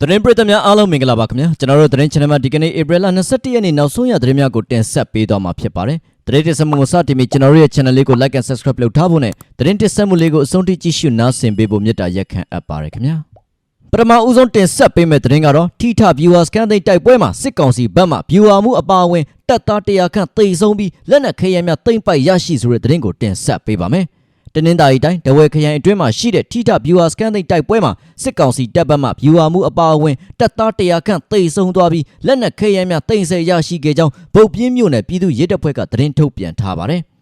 သတင်းပရိသတ်များအားလုံးမင်္ဂလာပါခင်ဗျာကျွန်တော်တို့သတင်း channel မှာဒီကနေ့ April 21ရက်နေ့နောက်ဆုံးရသတင်းများကိုတင်ဆက်ပေးသွားမှာဖြစ်ပါတယ်သတင်းတင်ဆက်မှုကိုစတင်ပြီးကျွန်တော်တို့ရဲ့ channel လေးကို like and subscribe လုပ်ထားဖို့နဲ့သတင်းတင်ဆက်မှုလေးကိုအဆုံးထိကြည့်ရှုနားဆင်ပေးဖို့မေတ္တာရက်ခံအပ်ပါတယ်ခင်ဗျာပထမဦးဆုံးတင်ဆက်ပေးမယ့်သတင်းကတော့ထိထ viewers ကန်သိမ်းတိုက်ပွဲမှာစစ်ကောင်စီဘက်မှ viewer မှုအပါအဝင်တပ်သား100ခန့်တိတ်ဆုံးပြီးလက်နက်ခဲယမ်းများတိမ့်ပိုက်ရရှိဆိုတဲ့သတင်းကိုတင်ဆက်ပေးပါမယ် တနင်္သာရီတိုင်းတဝဲခရိုင်အတွင်းမှာရှိတဲ့ထိထ viewer scan သိမ်းတိုက်ပွဲမှာစစ်ကောင်စီတပ်ဘက်မှ viewer မှုအပါအဝင်တပ်သား100ခန့်တိတ်ဆုံးသွားပြီးလက်နက်ခဲယမ်းများတိမ့်ဆဲရရှိခဲ့ကြောင်းဗုတ်ပြင်းမြို့နယ်ပြည်သူ့ရဲတပ်ဖွဲ့ကသတင်းထုတ်ပြန်ထားပါတယ်။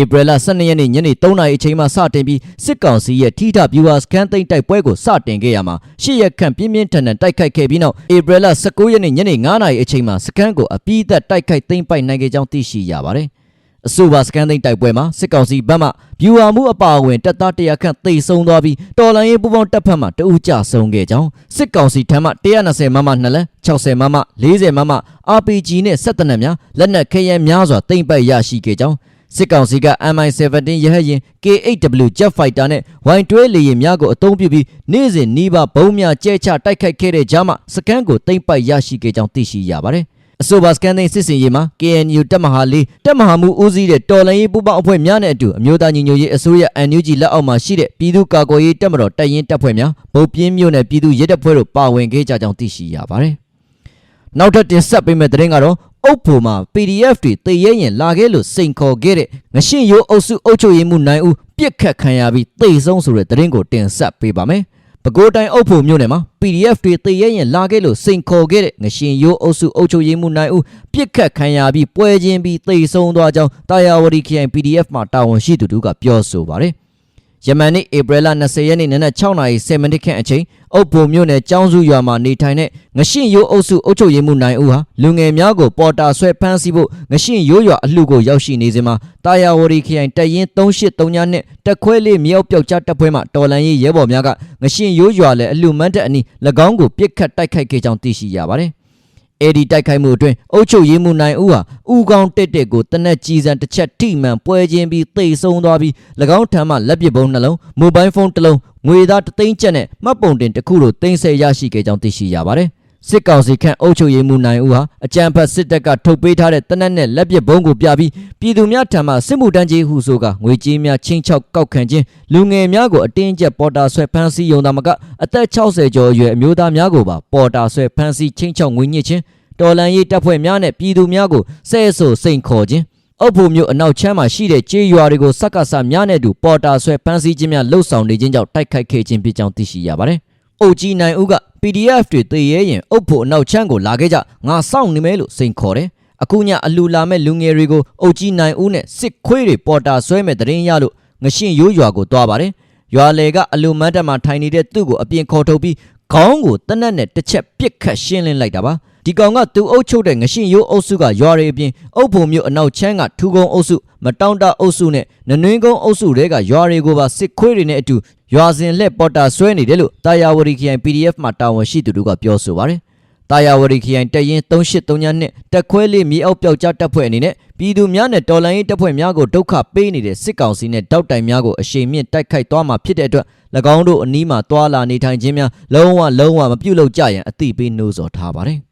ဧပြီလ12ရက်နေ့ညနေ3နာရီအချိန်မှစတင်ပြီးစစ်ကောင်စီရဲ့ထိထ viewer scan သိမ်းတိုက်ပွဲကိုစတင်ခဲ့ရမှာရှစ်ရက်ခန့်ပြင်းပြင်းထန်ထန်တိုက်ခိုက်ခဲ့ပြီးနောက်ဧပြီလ19ရက်နေ့ညနေ9နာရီအချိန်မှစကန်ကိုအပြီးသက်တိုက်ခိုက်သိမ်းပိုက်နိုင်ခဲ့ကြောင်းသိရှိရပါတယ်။ အဆိုပါစကန်သိန်းတိုက်ပွဲမှာစစ်ကောင်စီဘက်မှဗျူဟာမှုအပါအဝင်တပ်သား100ခန့်သေဆုံးသွားပြီးတော်လန်ရေးပူပေါင်းတပ်ဖက်မှတအူးကြဆုံးခဲ့ကြောင်းစစ်ကောင်စီထံမှ120မမ2လက်60မမ40မမ RPG နဲ့ဆက်တနက်များလက်နက်ခဲယမ်းများစွာတိမ့်ပိုက်ရရှိခဲ့ကြောင်းစစ်ကောင်စီက MI-17 ရဟတ်ယာဉ် K8W Jet Fighter နဲ့ Y12 လေယာဉ်များကိုအသုံးပြုပြီးနေ့စဉ်နှီးပါဘုံများကျဲချတိုက်ခိုက်ခဲ့တဲ့ကြားမှာစကန်ကိုတိမ့်ပိုက်ရရှိခဲ့ကြောင်းသိရှိရပါတယ်။ အဆိုပါစကန်သိန်းစစ်စင်ရေးမှာ KNU တပ်မဟာလေးတပ်မဟာမှုဦးစီးတဲ့တော်လှန်ရေးပူးပေါင်းအဖွဲ့များနဲ့အတူအမျိုးသားညီညွတ်ရေးအစိုးရ NUG လက်အောက်မှာရှိတဲ့ပြည်သူ့ကာကွယ်ရေးတပ်မတော်တပ်ရင်းတပ်ဖွဲ့များဗုတ်ပြင်းမြို့နယ်ပြည်သူ့ရဲတပ်ဖွဲ့တို့ပါဝင်ခဲ့ကြကြောင်းသိရှိရပါတယ်။နောက်ထပ်တင်ဆက်ပေးမယ့်သတင်းကတော့အုပ်ဖို့မှာ PDF တွေတည်ရဲရင်လာခဲ့လို့စိန်ခေါ်ခဲ့တဲ့ငရှင်းရိုးအုပ်စုအုပ်ချုပ်ရေးမှုနိုင်ဦးပြစ်ခတ်ခံရပြီးတိတ်ဆုံးဆိုတဲ့သတင်းကိုတင်ဆက်ပေးပါမယ်။ ပဲခူးတိုင်းအုပ်ဖို့မြို့နယ်မှာ PDF တွေတည်ရဲရင်လာခဲ့လို့စိန်ခေါ်ခဲ့တဲ့ငရှင်ရိုးအုပ်စုအုပ်ချုပ်ရေးမှုနိုင်ဦးပြစ်ခတ်ခံရပြီးပွဲချင်းပြီးတိတ်ဆုံးသွားကြောင်းတာယာဝတီခရိုင် PDF မှာတာဝန်ရှိသူတို့ကပြောဆိုပါတယ်။ ယမန်နေ့ဧပြီလ20ရက်နေ့နနက်6:30မိနစ်ခန့်အချိန်အုပ်ဖို့မြို့နယ်ကျောင်းစုရွာမှာနေထိုင်တဲ့ငရှင်ရိုးအုပ်စုအုပ်ချုပ်ရေးမှုနိုင်ဦးဟာလူငယ်များကိုပေါ်တာဆွဲဖမ်းဆီးဖို့ငရှင်ရိုးရွာအလှကိုရောက်ရှိနေစဉ်မှာတာယာဝတီခရိုင်တပ်ရင်း3839နဲ့တက်ခွဲလေးမြောက်ပြောက်ကြားတပ်ဖွဲ့မှတော်လန်ရေးရဲဘော်များကငရှင်ရိုးရွာလည်းအလှမန်းတက်အနီး၎င်းကိုပြစ်ခတ်တိုက်ခိုက်ခဲ့ကြောင်းသိရှိရပါတယ်။ အဲ့ဒီတိုက်ခိုက်မှုအတွင်းအုပ်ချုပ်ရေးမှုနိုင်ဦးဟာဥကောင်းတက်တက်ကိုတနက်ကြီးစံတစ်ချက်ထိမှန်ပွဲချင်းပြီးတိတ်ဆုံးသွားပြီး၎င်းထံမှလက်ပစ်ပုံးနှလုံးမိုဘိုင်းဖုန်းတစ်လုံးငွေသားတစ်သိန်းကျပ်နဲ့မှတ်ပုံတင်တစ်ခုတို့တင်ဆက်ရရှိခဲ့ကြောင်းသိရှိရပါတယ်။ စစ်ကောင်စီခန့်အုပ်ချုပ်ရေးမှုနိုင်ဦးဟာအကြံဖတ်စစ်တပ်ကထုတ်ပေးထားတဲ့တနက်နဲ့လက်ပစ်ဘုံးကိုပြပြီးပြည်သူများထံမှစစ်မှုတန်းကြီးဟုဆိုကငွေကြေးများချင်းချောက်ကောက်ခံခြင်းလူငယ်များကိုအတင်းကျပ်ပေါ်တာဆွဲဖမ်းဆီးရုံသာမကအသက်60ကျော်အရွယ်အမျိုးသားများကိုပါပေါ်တာဆွဲဖမ်းဆီးချင်းချောက်ငွေညှစ်ခြင်းတော်လန်ရေးတပ်ဖွဲ့များနဲ့ပြည်သူများကိုဆဲဆိုစိန်ခေါ်ခြင်းအုပ်ဖို့မျိုးအနောက်ချမ်းမှာရှိတဲ့ကြေးရွာတွေကိုစက္ကဆများနဲ့အတူပေါ်တာဆွဲဖမ်းဆီးခြင်းများလှုပ်ဆောင်နေခြင်းကြောင့်တိုက်ခိုက်ခဲ့ခြင်းဖြစ်ကြောင်းသိရှိရပါတယ်။ အုပ်ကြီးနိုင်ဦးက PDF တွေတည်ရဲရင်အုပ်ဖို့အနောက်ချမ်းကိုလာခဲ့ကြငါစောင့်နေမယ်လို့စိန်ခေါ်တယ်။အခုညအလူလာမဲ့လူငယ်တွေကိုအုပ်ကြီးနိုင်ဦးနဲ့စစ်ခွေးတွေပေါ်တာဆွဲမဲ့တရင်ရလို့ငရှင်ရိုးရွာကိုသွားပါတယ်။ရွာလေကအလူမန်းတက်မှာထိုင်နေတဲ့သူ့ကိုအပြင်ခေါ်ထုတ်ပြီးခေါင်းကိုတနက်နဲ့တစ်ချက်ပစ်ခတ်ရှင်းလင်းလိုက်တာပါ။ ဒီကောင်ကသူအုပ်ချုပ်တဲ့ငရှင်ရိုးအုပ်စုကရွာတွေအပြင်အုပ်ဖို့မျိုးအနောက်ချမ်းကထူကုန်းအုပ်စုမတောင်းတအုပ်စုနဲ့နနွင်းကုန်းအုပ်စုတွေကရွာတွေကိုပါစစ်ခွေးတွေနဲ့အတူရွာစဉ်လှက်ပေါ်တာဆွဲနေတယ်လို့တာယာဝတီခရိုင် PDF မှာတာဝန်ရှိသူတို့ကပြောဆိုပါတယ်။တာယာဝတီခရိုင်တပ်ရင်း3832နဲ့တက်ခွဲလေးမြေအောက်ပြောက်ကြားတပ်ဖွဲ့အနေနဲ့ပြည်သူများနဲ့တော်လှန်ရေးတပ်ဖွဲ့များကိုဒုက္ခပေးနေတဲ့စစ်ကောင်စီနဲ့တောက်တိုင်များကိုအရှိန်မြင့်တိုက်ခိုက်သွားမှာဖြစ်တဲ့အတွက်၎င်းတို့အနီးမှာတွာလာနေထိုင်ခြင်းများလုံးဝလုံးဝမပြုတ်လို့ကြရန်အသိပေးနှိုးဆော်ထားပါတယ်။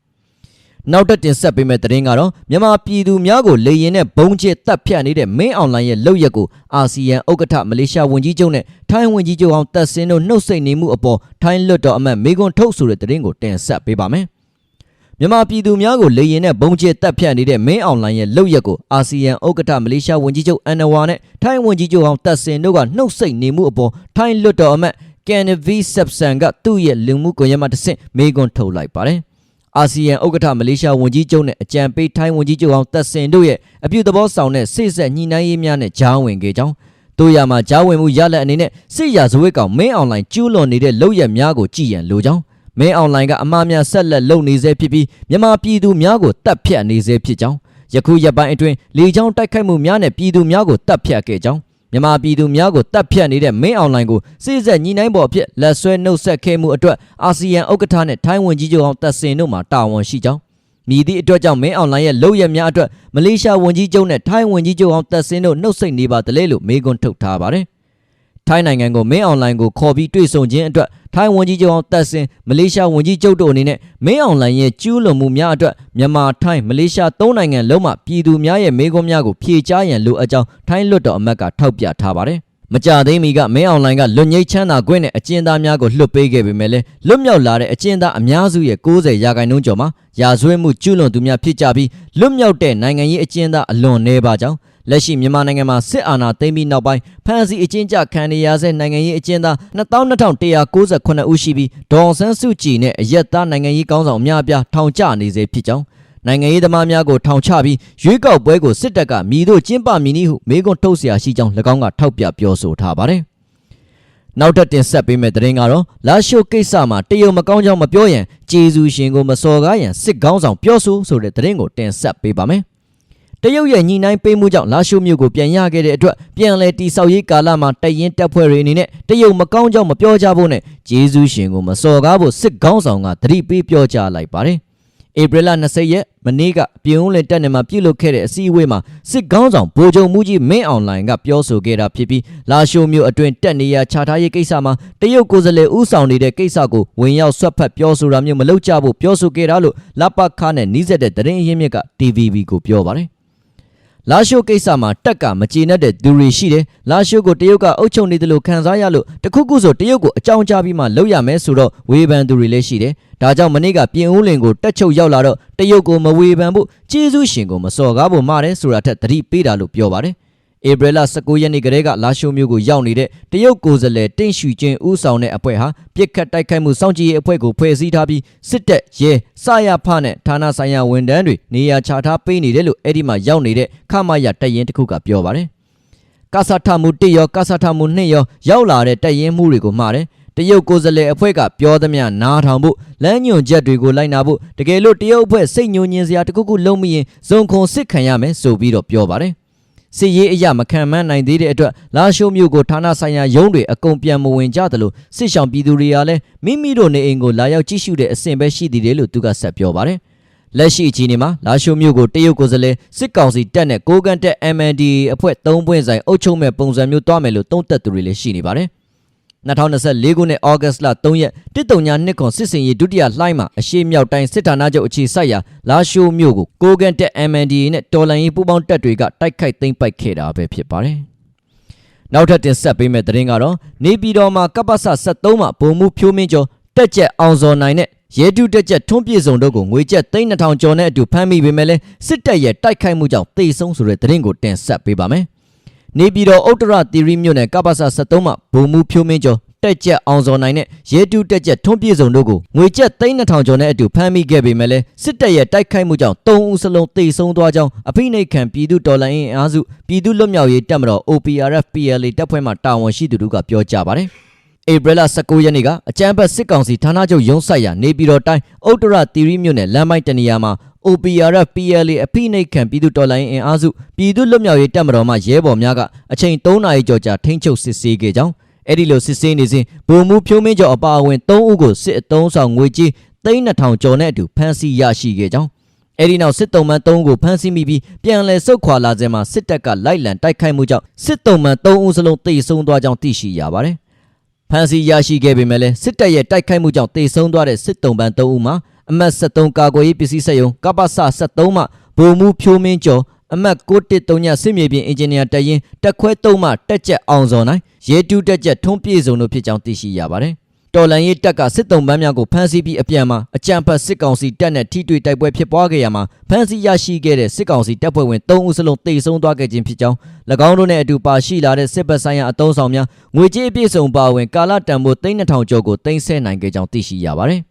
နောက်တက်တင်ဆက်ပေးမယ့်သတင်းကတော့မြန်မာပြည်သူများကိုလေရင်နဲ့ဘုံကျစ်တပ်ဖြတ်နေတဲ့မင်းအွန်လိုင်းရဲ့လုပ်ရက်ကိုအာဆီယံဥက္ကဋ္ဌမလေးရှားဝန်ကြီးချုပ်နဲ့ထိုင်းဝန်ကြီးချုပ်အောင်တက်စင်းတို့နှုတ်ဆက်နေမှုအပေါ်ထိုင်းလွတ်တော်အမတ်မေကွန်ထုတ်ဆိုတဲ့သတင်းကိုတင်ဆက်ပေးပါမယ်။မြန်မာပြည်သူများကိုလေရင်နဲ့ဘုံကျစ်တပ်ဖြတ်နေတဲ့မင်းအွန်လိုင်းရဲ့လုပ်ရက်ကိုအာဆီယံဥက္ကဋ္ဌမလေးရှားဝန်ကြီးချုပ်အန်နဝါနဲ့ထိုင်းဝန်ကြီးချုပ်အောင်တက်စင်းတို့ကနှုတ်ဆက်နေမှုအပေါ်ထိုင်းလွတ်တော်အမတ်ကန်နဗီဆပ်ဆန်ကသူ့ရဲ့လူမှုကွန်ရက်မှာတစ်ဆင့်မေကွန်ထုတ်လိုက်ပါတယ်။ အာဆီယံဥက္ကဋ္ဌမလေးရှားဝန်ကြီးချုပ်နဲ့အကြံပေးထိုင်းဝန်ကြီးချုပ်အောင်တက်စင်တို့ရဲ့အပြုသဘောဆောင်တဲ့စိတ်ဆက်ညှိနှိုင်းရေးများနဲ့ကြားဝင်ခဲ့ကြောင်းတို့ရမှာကြားဝင်မှုရလက်အနေနဲ့စစ်ရာဇဝတ်ကောင်မင်းအွန်လိုင်းကျူးလွန်နေတဲ့လုပ်ရက်များကိုကြည်ရန်လိုကြောင်းမင်းအွန်လိုင်းကအမှားများဆက်လက်လုပ်နေစေဖြစ်ပြီးမြန်မာပြည်သူများကိုတပ်ဖြတ်နေစေဖြစ်ကြောင်းယခုရက်ပိုင်းအတွင်းလေကြောင်းတိုက်ခိုက်မှုများနဲ့ပြည်သူများကိုတပ်ဖြတ်ခဲ့ကြောင်း မြန်မာပြည်သူများကိုတပ်ဖြတ်နေတဲ့မင်းအွန်လိုင်းကိုစိစက်ညီနိုင်ပေါ်အဖြစ်လက်ဆွဲနှုတ်ဆက်ခဲ့မှုအတွက်အာဆီယံဥက္ကဋ္ဌနဲ့ထိုင်းဝန်ကြီးချုပ်အောင်တက်စင်တို့မှတာဝန်ရှိကြောင်းမြည်သည့်အတွက်ကြောင့်မင်းအွန်လိုင်းရဲ့လုပ်ရများအတွက်မလေးရှားဝန်ကြီးချုပ်နဲ့ထိုင်းဝန်ကြီးချုပ်အောင်တက်စင်တို့နှုတ်ဆက်နေပါတလေလို့မေးခွန်းထုတ်ထားပါတယ်။ ထိုင်းနိုင်ငံကိုမင်းအွန်လိုင်းကိုခေါ်ပြီးတွေ့ဆုံခြင်းအတွက်ထိုင်းဝန်ကြီးချုပ်အောင်တက်ဆင်မလေးရှားဝန်ကြီးချုပ်တို့အနေနဲ့မင်းအွန်လိုင်းရဲ့ကျူးလွန်မှုများအတွက်မြန်မာထိုင်းမလေးရှားသုံးနိုင်ငံလုံးမှပြည်သူများရဲ့မေးခွန်းများကိုဖြေကြားရန်လိုအပ်ကြောင်းထိုင်းလွှတ်တော်အမတ်ကထောက်ပြထားပါတယ်မကြသေးမီကမင်းအွန်လိုင်းကလွတ်ငိမ့်ချမ်းသာခွင့်နဲ့အကျဉ်းသားများကိုလွှတ်ပေးခဲ့ပေမဲ့လည်းလွတ်မြောက်လာတဲ့အကျဉ်းသားအများစုရဲ့90ရာခိုင်နှုန်းကျော်မှာရာဇဝတ်မှုကျူးလွန်သူများဖြစ်ကြပြီးလွတ်မြောက်တဲ့နိုင်ငံရေးအကျဉ်းသားအလွန်နှဲပါကြောင်း လက်ရှိမြန်မာနိုင်ငံမှာစစ်အာဏာသိမ်းပြီးနောက်ပိုင်းဖမ်းဆီးအကျဉ်းချခံနေရဆဲနိုင်ငံရေးအကျဉ်းသား22,198ဦးရှိပြီးဒေါအောင်ဆန်းစုကြည်နဲ့အရက်သားနိုင်ငံရေးကောင်းဆောင်အများအပြားထောင်ကျနေစေဖြစ်ကြောင်းနိုင်ငံရေးသမားများကိုထောင်ချပြီးရွေးကောက်ပွဲကိုစစ်တပ်ကမြည်တို့ကျင်းပမည်နည်းဟုမေးခွန်းထုတ်เสียရှိကြောင်း၎င်းကထောက်ပြပြောဆိုထားပါတယ်။နောက်ထပ်တင်ဆက်ပေးမယ့်သတင်းကတော့လာရှိုကိစ္စမှာတရုတ်မကောင်းကြောင်းမပြောရန်ကျေးဇူးရှင်ကိုမစော်ကားရန်စစ်ကောင်းဆောင်ပြောဆိုဆိုတဲ့သတင်းကိုတင်ဆက်ပေးပါမယ်။ တရုတ်ရဲ့ညီနိုင်ပေးမှုကြောင့်လာရှိုမြို့ကိုပြန်ရခဲ့တဲ့အတွက်ပြန်လည်တိဆောက်ရေးကာလမှာတရင်တပ်ဖွဲ့တွေအနေနဲ့တရုတ်မကောင်းကြောင်းမပြောကြဖို့နဲ့ကျေးဇူးရှင်ကိုမစော်ကားဖို့စစ်ကောင်းဆောင်ကသတိပေးပြောကြားလိုက်ပါတယ်။ဧပြီလ20ရက်မနေ့ကပြည်ဦးလင်တက်နေမှာပြုလုပ်ခဲ့တဲ့အစည်းအဝေးမှာစစ်ကောင်းဆောင်ဗိုလ်ချုပ်မှုကြီးမင်းအွန်လိုင်းကပြောဆိုခဲ့တာဖြစ်ပြီးလာရှိုမြို့အတွင်းတက်နေရခြားထားရေးကိစ္စမှာတရုတ်ကိုယ်စားလှယ်ဦးဆောင်နေတဲ့ကိစ္စကိုဝင်ရောက်ဆွတ်ဖက်ပြောဆိုတာမျိုးမလုပ်ကြဖို့ပြောဆိုခဲ့တာလို့လပခါနဲ့နှီးဆက်တဲ့သတင်းအရင်းမြစ်က TVB ကိုပြောပါတယ် လာရှိုကိစ္စမှာတက်ကမကျေနပ်တဲ့သူတွေရှိတယ်လာရှိုကိုတရုတ်ကအုပ်ချုပ်နေတယ်လို့ခံစားရလို့တခုခုဆိုတရုတ်ကိုအကြောင်းကြားပြီးမှလုပ်ရမယ်ဆိုတော့ဝေဖန်သူတွေလည်းရှိတယ်ဒါကြောင့်မနေ့ကပြင်ဦးလင်ကိုတက်ချုပ်ရောက်လာတော့တရုတ်ကိုမဝေဖန်ဖို့ကျေးဇူးရှင်ကိုမစော်ကားဖို့မှားတယ်ဆိုတာထက်သတိပေးတာလို့ပြောပါတယ် ဧပြီလ19ရက်နေ့ကလေးကလာရှိုမျိုးကိုရောက်နေတဲ့တရုတ်ကိုယ်စားလှယ်တင့်ရှူချင်းဦးဆောင်တဲ့အဖွဲ့ဟာပြစ်ခတ်တိုက်ခိုက်မှုစောင့်ကြည့်ရေးအဖွဲ့ကိုဖွဲ့စည်းထားပြီးစစ်တပ်ရဲစရဖနဲ့ဌာနဆိုင်ရာဝန်ထမ်းတွေနေရာချထားပေးနေတယ်လို့အဲ့ဒီမှာရောက်နေတဲ့ခမရတပ်ရင်တစ်ခုကပြောပါတယ်ကဆထမှု1ရောကဆထမှု2ရောရောက်လာတဲ့တပ်ရင်မှုတွေကိုမှားတယ်တရုတ်ကိုယ်စားလှယ်အဖွဲ့ကပြောသမျှနားထောင်ဖို့လမ်းညွန်ချက်တွေကိုလိုက်နာဖို့တကယ်လို့တရုတ်အဖွဲ့စိတ်ညှိုညင်စရာတခုခုလုံးမရင်ဇုံခုံစစ်ခံရမယ်ဆိုပြီးတော့ပြောပါတယ် စစ်ရေးအရာမခံမှန်းနိုင်သေးတဲ့အတွက်လာရှိုးမျိုးကိုဌာနဆိုင်ရာရုံးတွေအကုန်ပြန်မဝင်ကြသလိုစစ်ဆောင်ပြည်သူတွေကလည်းမိမိတို့နေအိမ်ကိုလာရောက်ကြည့်ရှုတဲ့အဆင့်ပဲရှိသေးတယ်လို့သူကဆက်ပြောပါတယ်လက်ရှိအခြေအနေမှာလာရှိုးမျိုးကိုတရုတ်ကိုယ်စားလှယ်စစ်ကောင်စီတပ်နဲ့ကိုကန်တက် MNDA အဖွဲ့၃ပွင့်ဆိုင်အုပ်ချုပ်မဲ့ပုံစံမျိုးတွားမယ်လို့တုံ့တက်သူတွေလည်းရှိနေပါတယ် 2024ခုနှစ်ဩဂတ်စ်လ3ရက်တစ်တုံညာနှစ်ခွန်စစ်စင်ရေးဒုတိယလှိုင်းမှာအရှိမြောက်တိုင်းစစ်ဌာနချုပ်အခြေစိုက်ရာလာရှိုးမြို့ကိုကိုကန်တက် MNDA နဲ့တော်လန်ရေးပူးပေါင်းတပ်တွေကတိုက်ခိုက်သိမ်းပိုက်ခဲ့တာပဲဖြစ်ပါတယ်။နောက်ထပ်တင်ဆက်ပေးမယ့်သတင်းကတော့နေပြည်တော်မှာကပ္ပစ73မှာဗိုလ်မှူးဖြိုးမင်းကျော်တက်ကျက်အောင်စော်နိုင်နဲ့ရဲတုတက်ကျက်ထွန်းပြေစုံတို့ကိုငွေကျပ်3000ကျော်နဲ့အတူဖမ်းမိပေမဲ့လည်းစစ်တပ်ရဲ့တိုက်ခိုက်မှုကြောင့်တေဆုံးဆိုတဲ့သတင်းကိုတင်ဆက်ပေးပါမယ်။ နေပြည်တော်ဥတ္တရသီရိမြို့နယ်ကပ္ပစ73မှာဗိုလ်မှူးဖြိုးမင်းကျော်တက်ကြက်အောင်စော်နိုင်နဲ့ရဲတူတက်ကြက်ထွန်းပြေဆုံးတို့ကိုငွေကျပ်3000ကျော်နဲ့အတူဖမ်းမိခဲ့ပေမဲ့လည်းစစ်တပ်ရဲ့တိုက်ခိုက်မှုကြောင့်3ဦးစလုံးသေဆုံးသွားကြောင်းအဖိနှိတ်ခံပြည်သူတော်လှန်ရေးအားစုပြည်သူ့လွတ်မြောက်ရေးတပ်မတော် OPRF PLA တပ်ဖွဲ့မှတာဝန်ရှိသူတို့ကပြောကြားပါတယ်ဧပြီလ19ရက်နေ့ကအကြမ်းဖက်စစ်ကောင်စီဌာနချုပ်ရုံးဆိုင်ရာနေပြည်တော်တိုင်းဥတ္တရသီရိမြို့နယ်လမ်းမိုက်တနေရာမှာ OPRF PLA အဖိနှိတ်ခံပြည်သူတော်လှန်ရေးအင်အားစုပြည်သူ့လွတ်မြောက်ရေးတပ်မတော်မှရဲဘော်များကအချိန်3နာရီကျော်ကြာထိန်းချုပ်စစ်ဆေးခဲ့ကြောင်းအဲ့ဒီလိုစစ်ဆေးနေစဉ်ဗိုလ်မှူးဖြိုးမင်းကျော်အပါအဝင်3ဦးကိုစစ်အုံဆောင်ငွေကြေး3200ကျော်နဲ့အတူဖမ်းဆီးရရှိခဲ့ကြောင်းအဲ့ဒီနောက်စစ်တုံးမန်း3ဦးကိုဖမ်းဆီးမိပြီးပြန်လည်ဆုတ်ခွာလာစဉ်မှာစစ်တပ်ကလိုက်လံတိုက်ခိုက်မှုကြောင့်စစ်တုံးမန်း3ဦးစလုံးတေဆုံးသွားကြောင်းသိရှိရပါတယ်ဖမ်းဆီးရရှိခဲ့ပေမဲ့လည်းစစ်တပ်ရဲ့တိုက်ခိုက်မှုကြောင့်တေဆုံးသွားတဲ့စစ်တုံးပန်း3ဦးမှာ အမှတ်73ကာကွယ်ရေးပစ္စည်းစက်ရုံကပ္ပစ73မှဗိုလ်မှူးဖြိုးမင်းကျော်အမှတ်613ညစစ်မြေပြင်အင်ဂျင်နီယာတရင်တက်ခွဲ3မှတက်ချက်အောင်စော်နိုင်ရဲတူးတက်ချက်ထုံးပြည့်စုံတို့ဖြစ်ကြောင်းသိရှိရပါတယ်တော်လန်ရေးတပ်ကစစ်တုံးပန်းများကိုဖမ်းဆီးပြီးအပြန်မှာအကြံဖတ်စစ်ကောင်စီတပ်နဲ့ထိတွေ့တိုက်ပွဲဖြစ်ပွားခဲ့ရမှာဖမ်းဆီးရရှိခဲ့တဲ့စစ်ကောင်စီတပ်ဖွဲ့ဝင်3ဦးစလုံးတေဆုံးသွားခဲ့ခြင်းဖြစ်ကြောင်း၎င်းတို့နဲ့အတူပါရှိလာတဲ့စစ်ဘက်ဆိုင်ရာအုံဆောင်များငွေကြေးအပြည့်စုံပါဝင်ကာလတန်ဖိုး3200ကျော်ကိုတင်ဆက်နိုင်ခဲ့ကြောင်းသိရှိရပါတယ်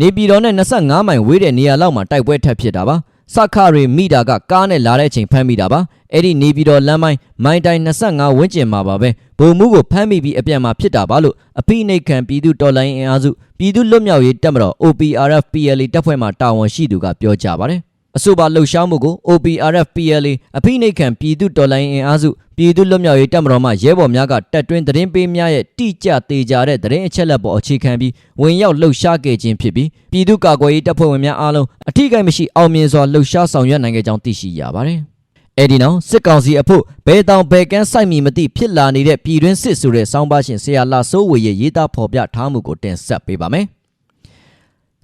နေပြည်တော်နဲ့25မိုင်ဝေးတဲ့နေရာလောက်မှာတိုက်ပွဲထပ်ဖြစ်တာပါစခရီမိတာကကားနဲ့လာတဲ့အချိန်ဖမ်းမိတာပါအဲ့ဒီနေပြည်တော်လမ်းမိုင်းမိုင်းတိုင်း25ဝန်းကျင်မှာပါပဲဗိုလ်မှူးကိုဖမ်းမိပြီးအပြန်မှာဖြစ်တာပါလို့အပိနှိတ်ခံပြည်သူတော်လိုင်းအင်အားစုပြည်သူလွတ်မြောက်ရေးတပ်မတော် OPRF PLA တပ်ဖွဲ့မှတာဝန်ရှိသူကပြောကြားပါတယ် အဆိုပါလှုပ်ရှားမှုကို OPRF PLA အဖိနှိတ်ခံပြည်သူတော်လှန်ရေးအင်အားစုပြည်သူ့လွတ်မြောက်ရေးတပ်မတော်မှရဲဘော်များကတပ်တွင်းသတင်းပေးများရဲ့တိကျသေးကြတဲ့သတင်းအချက်အလက်ပေါ်အခြေခံပြီးဝင်ရောက်လှုပ်ရှားခဲ့ခြင်းဖြစ်ပြီးပြည်သူ့ကာကွယ်ရေးတပ်ဖွဲ့ဝင်များအားလုံးအထိကိမရှိအောင်မြင်စွာလှုပ်ရှားဆောင်ရွက်နိုင်ခဲ့ကြောင်းသိရှိရပါတယ်။အဲ့ဒီနောက်စစ်ကောင်စီအဖို့ဘဲတောင်ဘဲကန်းစိုက်မီမသိဖြစ်လာနေတဲ့ပြည်တွင်းစစ်ဆိုတဲ့စောင်းပါရှင်ဆရာလာစိုးဝေရဲ့ရေးသားဖော်ပြထားမှုကိုတင်ဆက်ပေးပါမယ်။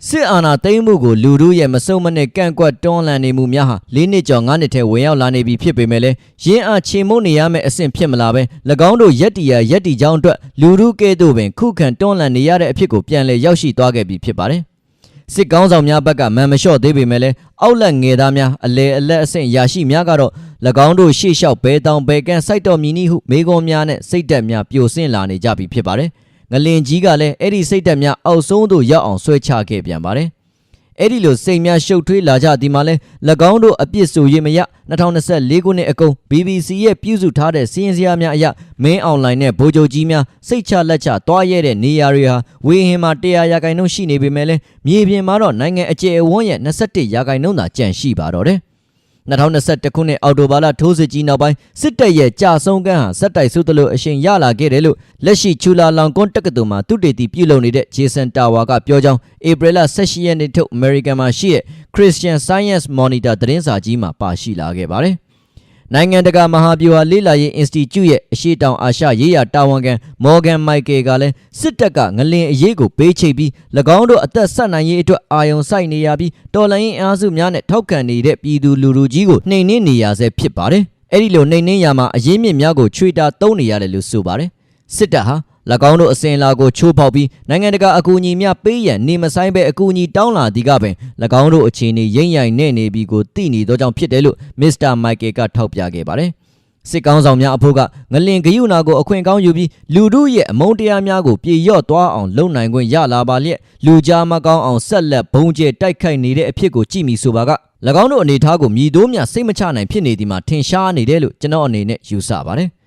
စစ်အာဏာသိမ်းမှုကိုလူတို့ရဲ့မစုံမနဲ့ကန့်ကွက်တွန်းလှန်နေမှုများဟာ၄နှစ်ကျော်၅နှစ်ထဲဝင်ရောက်လာနေပြီဖြစ်ပေမဲ့လည်းရင်းအားချေမှုန်းနေရမယ့်အဆင့်ဖြစ်မလာပဲ၎င်းတို့ရက်တီရရက်တီကြောင်းအတွက်လူတို့ကဲ့သို့ပင်ခုခံတွန်းလှန်နေရတဲ့အဖြစ်ကိုပြန်လည်ရောက်ရှိသွားခဲ့ပြီဖြစ်ပါတယ်။စစ်ကောင်းဆောင်များဘက်ကမန်မလျှော့သေးပေမဲ့လည်းအောက်လက်ငယ်သားများအလဲအလက်အဆင့်ရာရှိများကတော့၎င်းတို့ရှေ့လျှောက်ဘဲတောင်ဘဲကန်စိုက်တော်မီနီဟုမိကုံးများနဲ့စိတ်တက်များပြိုဆင့်လာနေကြပြီဖြစ်ပါတယ်။ ငလင်ကြီးကလည်းအဲ့ဒီစိတ်တက်များအောက်ဆုံးသို့ရောက်အောင်ဆွဲချခဲ့ပြန်ပါတယ်။အဲ့ဒီလိုစိတ်များရှုပ်ထွေးလာကြသည်မှာလဲ၎င်းတို့အပြစ်ဆိုရမရ2024ခုနှစ်အကုန် BBC ရဲ့ပြုစုထားတဲ့စီးရင်စရာများအရမင်းအွန်လိုင်းနဲ့ဗိုလ်ချုပ်ကြီးများစိတ်ချလက်ချသွားရဲတဲ့နေရာတွေဟာဝေဟင်မှာ100ရာခိုင်နှုန်းရှိနေပေမဲ့လည်းမြေပြင်မှာတော့နိုင်ငံအကျယ်အဝန်းရဲ့21ရာခိုင်နှုန်းသာကျန်ရှိပါတော့တယ် 2021ခုနှစ်အောက်တိုဘာလထိုးစစ်ကြီးနောက်ပိုင်းစစ်တပ်ရဲ့ကြာဆုံးကန်းဟာစက်တိုက်ဆုသလိုအရှင်ရလာခဲ့တယ်လို့လက်ရှိချူလာလောင်ကွန်းတက္ကသိုလ်မှာသူတေတီပြုလုပ်နေတဲ့ဂျေဆန်တာဝါကပြောကြောင်းဧပြီလ18ရက်နေ့ထုတ် American မှာရှိတဲ့ Christian Science Monitor သတင်းစာကြီးမှာပါရှိလာခဲ့ပါတယ်။ နိုင်ငံတကာမဟာဗျူဟာလေ့လာရေး Institute ရဲ့အရှိတောင်အာရှရေးရာတာဝန်ခံ Morgan Michael ကလည်းစစ်တပ်ကငလင်အရေးကိုပေးချိတ်ပြီး၎င်းတို့အသက်ဆက်နိုင်ရေးအတွက်အာရုံစိုက်နေရပြီးတော်လိုင်းရင်အားစုများနဲ့ထောက်ခံနေတဲ့ပြည်သူလူထုကြီးကိုနှိမ်နင်းနေရဆဲဖြစ်ပါတယ်။အဲ့ဒီလိုနှိမ်နင်းရမှာအရေးမြင့်များကိုချွေတာတုံးနေရတယ်လို့ဆိုပါတယ်။စစ်တပ်ဟာ၎ င်းတို့အစဉ်အလာကိုချိုးဖောက်ပြီးနိုင်ငံတကာအကူအညီများပေးရန်နေမဆိုင်ပဲအကူအညီတောင်းလာသည်ကပင်၎င်းတို့အခြေအနေရိမ့်ရိုင်နေနေပြီကိုသိနေသောကြောင့်ဖြစ်တယ်လို့မစ္စတာမိုက်ကယ်ကထောက်ပြခဲ့ပါတယ်။စစ်ကောင်းဆောင်များအဖို့ကငလင်ဂယုနာကိုအခွင့်ကောင်းယူပြီးလူတို့ရဲ့အမုန်းတရားများကိုပြေရော့သွားအောင်လုပ်နိုင်ခွင့်ရလာပါလျက်လူကြားမကောင်းအောင်ဆက်လက်ဘုံကျဲတိုက်ခိုက်နေတဲ့အဖြစ်ကိုကြည့်မိဆိုပါက၎င်းတို့အနေထားကိုမြည်တိုးမြစိတ်မချနိုင်ဖြစ်နေသည်မှာထင်ရှားနေတယ်လို့ကျွန်တော်အနေနဲ့ယူဆပါတယ်။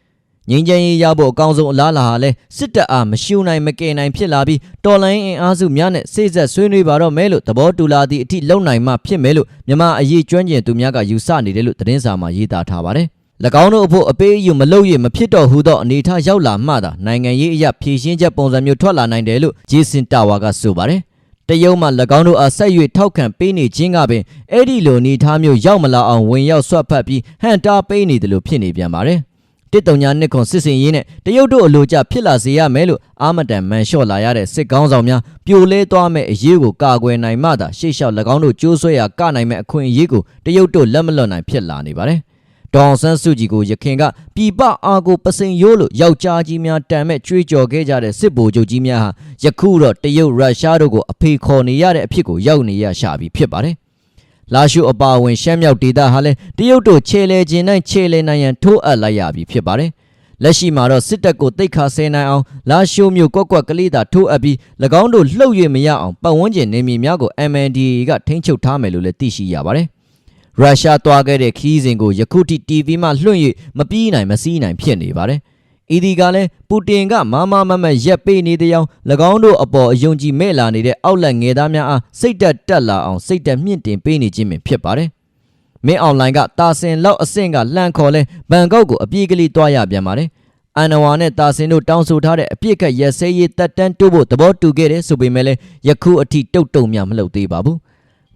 ငင်းချမ်းရေးရဖို့အကောင်းဆုံးအလားအလာဟာလဲစစ်တပ်အားမရှုနိုင်မကယ်နိုင်ဖြစ်လာပြီးတော်လိုင်းအင်အားစုများနဲ့စိတ်ဆက်ဆွေးနွေးပါတော့မဲလို့သဘောတူလာသည့်အထိလုံနိုင်မှဖြစ်မဲလို့မြန်မာအရေးကျွမ်းကျင်သူများကယူဆနေတယ်လို့သတင်းစာမှာရေးသားထားပါတယ်။၎င်းတို့အဖို့အပေးအယူမလုပ်ရမဖြစ်တော့ဟုသောအနေအထားရောက်လာမှသာနိုင်ငံရေးအရာဖြည့်ရှင်းချက်ပုံစံမျိုးထွက်လာနိုင်တယ်လို့ဂျေဆင်တာဝါကဆိုပါတယ်။တရုတ်မှ၎င်းတို့အားဆက်၍ထောက်ခံပေးနေခြင်းကပင်အဲ့ဒီလိုအနေထားမျိုးရောက်မလာအောင်ဝင်ရောက်ဆွတ်ဖက်ပြီးဟန်တာပေးနေတယ်လို့ဖြစ်နေပြန်ပါတယ်။ တစ်တုံညာနှစ်ခွန်စစ်စင်ရေးနဲ့တရုတ်တို့အလိုကျဖြစ်လာစေရမယ်လို့အာမတန်မန်လျှော့လာရတဲ့စစ်ကောင်းဆောင်များပြိုလဲသွားမဲ့အရေးကိုကာကွယ်နိုင်မှသာရှေ့လျှောက်၎င်းတို့ကြိုးဆွဲရာကနိုင်မဲ့အခွင့်အရေးကိုတရုတ်တို့လက်မလွတ်နိုင်ဖြစ်လာနေပါတယ်။ဒေါအောင်ဆန်းစုကြည်ကိုရခင်ကပြည်ပအားကိုပစိန်ရိုးလို့ယောက်ျားကြီးများတန်မဲ့ကြွေးကြော်ခဲ့ကြတဲ့စစ်ဗိုလ်ချုပ်ကြီးများဟာယခုတော့တရုတ်ရုရှားတို့ကိုအဖေခေါ်နေရတဲ့အဖြစ်ကိုရောက်နေရရှာပြီဖြစ်ပါတယ်။ လာရှုအပါအဝင်ရှမ်းမြောက်ဒေသဟာလည်းတရုတ်တို့ခြေလေခြင်းနိုင်ခြေလေနိုင်ရန်ထိုးအပ်လိုက်ရပြီဖြစ်ပါတယ်။လက်ရှိမှာတော့စစ်တပ်ကိုတိတ်ခါဆဲနိုင်အောင်လာရှုမျိုးကွက်ကွက်ကလေးသာထိုးအပ်ပြီး၎င်းတို့လှုပ်ရမရအောင်ပတ်ဝန်းကျင်နေမြေများကို MNDAA ကထိန်းချုပ်ထားမယ်လို့လည်းသိရှိရပါတယ်။ရုရှားသွားခဲ့တဲ့ခီးစဉ်ကိုယခုထိ TV မှလွှင့်၍မပြီးနိုင်မစည်းနိုင်ဖြစ်နေပါတယ်။ ဤဒီကလည်းပူတင်ကမမမမရက်ပေးနေတဲ့အောင်၎င်းတို့အပေါ်အယုံကြည်မဲ့လာနေတဲ့အောက်လက်ငယ်သားများအားစိတ်တက်တက်လာအောင်စိတ်တက်မြင့်တင်ပေးနေခြင်းပင်ဖြစ်ပါတယ်။မင်းအွန်လိုင်းကတာဆင်လောက်အဆင့်ကလှန်ခေါ်လဲဘန်ကောက်ကိုအပြေးကလေးတွားရပြန်ပါတယ်။အန်နဝါနဲ့တာဆင်တို့တောင်းဆိုထားတဲ့အပြစ်ခတ်ရက်စဲရေးတက်တန်းတိုးဖို့သဘောတူခဲ့တယ်ဆိုပေမဲ့လည်းယခုအထိတုတ်တုံမြမလုပ်သေးပါဘူး။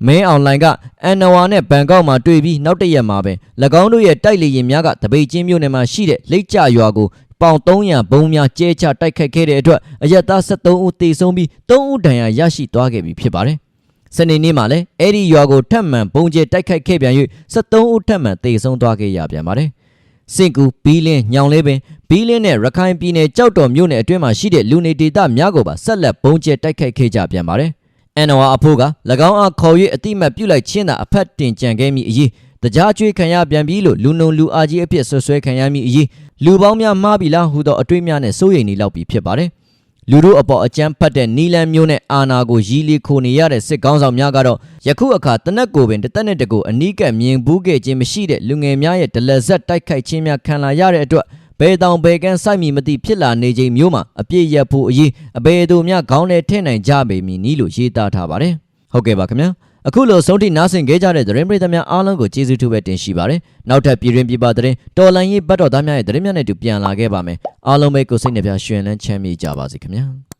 မင်းအွန်လိုင်းကအန်နဝါနဲ့ဘန်ကောက်မှာတွေ့ပြီးနောက်တရက်မှာပဲ၎င်းတို့ရဲ့တိုက်လေရင်များကတပိတ်ချင်းမြို့နယ်မှာရှိတဲ့လိတ်ကြရွာကို ပေါင်300ဘုံများကျဲချတိုက်ခတ်ခဲ့တဲ့အတွက်အရက်သား73ဦးသေဆုံးပြီး3ဦးဒဏ်ရာရရှိသွားခဲ့ပြီဖြစ်ပါတယ်။စနေနေ့မှာလည်းအဲ့ဒီရွာကိုထပ်မံဘုံကျဲတိုက်ခိုက်ခဲ့ပြန်၍73ဦးထပ်မံသေဆုံးသွားခဲ့ရပြန်ပါတယ်။စင်ကူဘီလင်းညောင်လေးပင်ဘီလင်းနဲ့ရခိုင်ပြည်နယ်ကြောက်တော်မြို့နယ်အတွင်းမှာရှိတဲ့လူနေဒေသများကိုပါဆက်လက်ဘုံကျဲတိုက်ခိုက်ခဲ့ကြပြန်ပါတယ်။အန်နဝါအဖိုးက၎င်းအားခေါ်၍အတိမတ်ပြုလိုက်ခြင်းသာအဖက်တင်ကြံခဲ့မိအရေး တကြားကျွေးခံရပြန်ပြီလို့လူနုံလူအားကြီးအဖြစ်ဆွဆွဲခံရမိအရေးလူပေါင်းများမှားပြီလားဟူသောအတွေ့အများနဲ့စိုးရိမ်နေလောက်ပြီဖြစ်ပါတယ်။လူတို့အပေါ်အကြမ်းဖက်တဲ့နီလန်မျိုးနဲ့အာနာကိုရီလီခိုနေရတဲ့စစ်ကောင်းဆောင်များကတော့ယခုအခါတနက်ကိုပင်တသက်နဲ့တကူအနီးကပ်မြင်ဘူးခဲ့ခြင်းမရှိတဲ့လူငယ်များရဲ့ဒလဇက်တိုက်ခိုက်ခြင်းများခံလာရတဲ့အတွက်ဘယ်တောင်ဘယ်ကန်းစိုက်မိမသိဖြစ်လာနေခြင်းမျိုးမှာအပြည့်ရဖို့အရေးအဘယ်သူများခေါင်းထဲထည့်နိုင်ကြပေမည်နီးလို့ရေးသားထားပါတယ်။ဟုတ်ကဲ့ပါခင်ဗျာ။ အခုလိုဆုံးထိနားဆင်ခဲ့ကြတဲ့သတင်းပရိသတ်များအားလုံးကိုကျေးဇူးထူးပဲတင်ရှိပါတယ်။နောက်ထပ်ပြည်တွင်းပြည်ပသတင်းတော်လန်ရေးဘတ်တော်သားများရဲ့သတင်းများနဲ့တူပြန်လာခဲ့ပါမယ်။အားလုံးပဲကိုစိတ်နှပြရှင်လန်းချမ်းမြေ့ကြပါစေခင်ဗျာ။